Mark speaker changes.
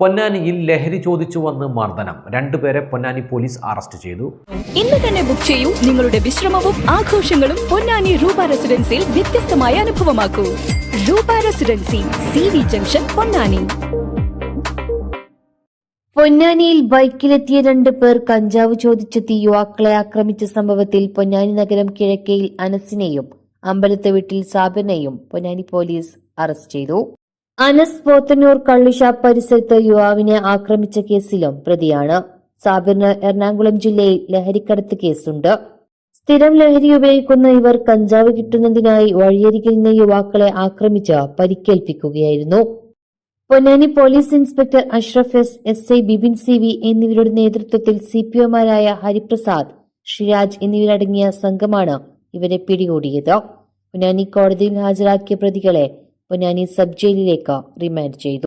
Speaker 1: പൊന്നാനിയിൽ ലഹരി ചോദിച്ചു വന്ന് മർദ്ദനം. രണ്ടുപേരെ പൊന്നാനി പോലീസ് അറസ്റ്റ് ചെയ്തു.
Speaker 2: ഇന്ന് തന്നെ ബുക്ക് ചെയ്യൂ. നിങ്ങളുടെ വിശ്രമവും ആഘോഷങ്ങളും പൊന്നാനി രൂപ റെസിഡൻസിയിൽ വ്യത്യസ്തമായ അനുഭവമാക്കൂ. Roopa residency C V junction Ponnani.
Speaker 3: പൊന്നാനിയിൽ ബൈക്കിലെത്തിയ രണ്ട് പേർ കഞ്ചാവ് ചോദിച്ചെത്തി യുവാക്കളെ ആക്രമിച്ച സംഭവത്തിൽ പൊന്നാനി നഗരം കിഴക്കയിൽ അനസിനെയും അമ്പലത്തെ വീട്ടിൽ സാബിനെയും പൊന്നാനി പോലീസ് അറസ്റ്റ് ചെയ്തു. അനസ് പോത്തന്നൂർ കള്ളിഷ പരിസരത്ത് യുവാവിനെ ആക്രമിച്ച കേസിലും പ്രതിയാണ്. സാബിറിന് എറണാകുളം ജില്ലയിൽ ലഹരിക്കടത്ത് കേസുണ്ട്. സ്ഥിരം ലഹരി ഉപയോഗിക്കുന്ന ഇവർ കഞ്ചാവ് കിട്ടുന്നതിനായി വഴിയരികിൽ നിന്ന് യുവാക്കളെ ആക്രമിച്ച് പരിക്കേൽപ്പിക്കുകയായിരുന്നു. Ponnani police inspector Ashraf S S I Bibin C V എന്നിവരുടെ നേതൃത്വത്തിൽ സി പി ഒമാരായ ഹരിപ്രസാദ് ഷിരാജ് എന്നിവരടങ്ങിയ സംഘമാണ് ഇവരെ പിടികൂടിയത്. പൊന്നാനി കോടതിയിൽ ഹാജരാക്കിയ പ്രതികളെ പൊന്നാനി സബ് ജയിലിലേക്ക് റിമാൻഡ് ചെയ്തു